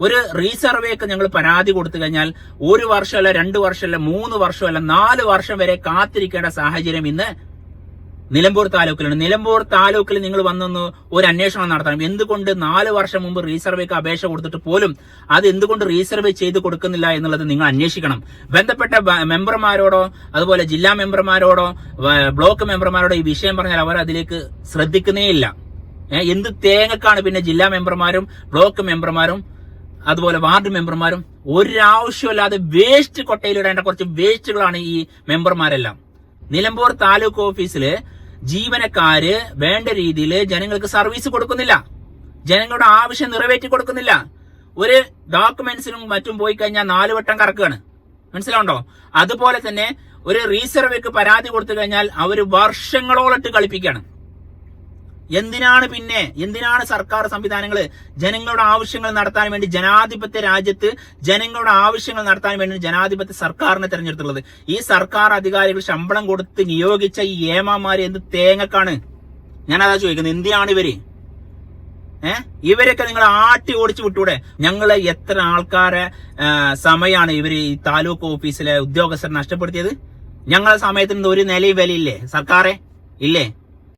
ഒരു റീസർവേക്ക് ഞങ്ങൾ പരാതി കൊടുത്തു കഴിഞ്ഞാൽ ഒരു വർഷമല്ല രണ്ട് വർഷമല്ല മൂന്ന് വർഷമല്ല നാല് വർഷം വരെ കാത്തിരിക്കേണ്ട സാഹചര്യം ഇന്ന് നിലമ്പൂർ താലൂക്കിലുണ്ട്. നിലമ്പൂർ താലൂക്കിൽ നിങ്ങൾ വന്നൊന്ന് ഒരു അന്വേഷണം നടത്തണം. എന്തുകൊണ്ട് നാല് വർഷം മുമ്പ് റീസർവേക്ക് അപേക്ഷ കൊടുത്തിട്ട് പോലും അത് എന്തുകൊണ്ട് റീസർവേ ചെയ്ത് കൊടുക്കുന്നില്ല എന്നുള്ളത് നിങ്ങൾ അന്വേഷിക്കണം. ബന്ധപ്പെട്ട മെമ്പർമാരോടോ അതുപോലെ ജില്ലാ മെമ്പർമാരോടോ ബ്ലോക്ക് മെമ്പർമാരോടോ ഈ വിഷയം പറഞ്ഞാൽ അവർ അതിലേക്ക് ശ്രദ്ധിക്കുന്നേ ഇല്ല എന്ത് തേങ്ങക്കാണ് പിന്നെ ജില്ലാ മെമ്പർമാരും ബ്ലോക്ക് മെമ്പർമാരും അതുപോലെ വാർഡ് മെമ്പർമാരും ഒരാവശ്യമില്ലാതെ വേസ്റ്റ് കൊട്ടയിലിടേണ്ട കുറച്ച് വേസ്റ്റുകളാണ് ഈ മെമ്പർമാരെല്ലാം. നിലമ്പൂർ താലൂക്ക് ഓഫീസിൽ ജീവനക്കാര് വേണ്ട രീതിയിൽ ജനങ്ങൾക്ക് സർവീസ് കൊടുക്കുന്നില്ല. ജനങ്ങളുടെ ആവശ്യം നിറവേറ്റി കൊടുക്കുന്നില്ല. ഒരു ഡോക്യുമെന്റ്സിനും മറ്റും പോയി കഴിഞ്ഞാൽ നാല് വട്ടം കറക്കുകയാണ് മനസ്സിലാവുണ്ടോ അതുപോലെ തന്നെ ഒരു റീസർവേക്ക് പരാതി കൊടുത്തു കഴിഞ്ഞാൽ അവർ വർഷങ്ങളോളിട്ട് കളിപ്പിക്കുകയാണ്. എന്തിനാണ് പിന്നെ? എന്തിനാണ് സർക്കാർ സംവിധാനങ്ങൾ ജനങ്ങളുടെ ആവശ്യങ്ങൾ നടത്താൻ വേണ്ടി ജനാധിപത്യ രാജ്യത്ത് ജനങ്ങളുടെ ആവശ്യങ്ങൾ നടത്താൻ വേണ്ടി ജനാധിപത്യ സർക്കാരിനെ തെരഞ്ഞെടുത്തുള്ളത് ഈ സർക്കാർ അധികാരികൾ ശമ്പളം കൊടുത്ത് നിയോഗിച്ച ഈ ഏമാമാര് എന്ത് തേങ്ങക്കാണ്? ഞാൻ അതാ ചോദിക്കുന്നത്. എന്തിനാണ് ഇവർ? ഏ? ഇവരൊക്കെ നിങ്ങൾ ആട്ടി ഓടിച്ചു വിട്ടൂടെ? ഞങ്ങളെ എത്ര ആൾക്കാരെ സമയമാണ് ഇവർ ഈ താലൂക്ക് ഓഫീസിലെ ഉദ്യോഗസ്ഥർ നഷ്ടപ്പെടുത്തിയത്? ഞങ്ങളെ സമയത്തിന് ഒരു നിലയും വിലയില്ലേ? സർക്കാരെ ഇല്ലേ?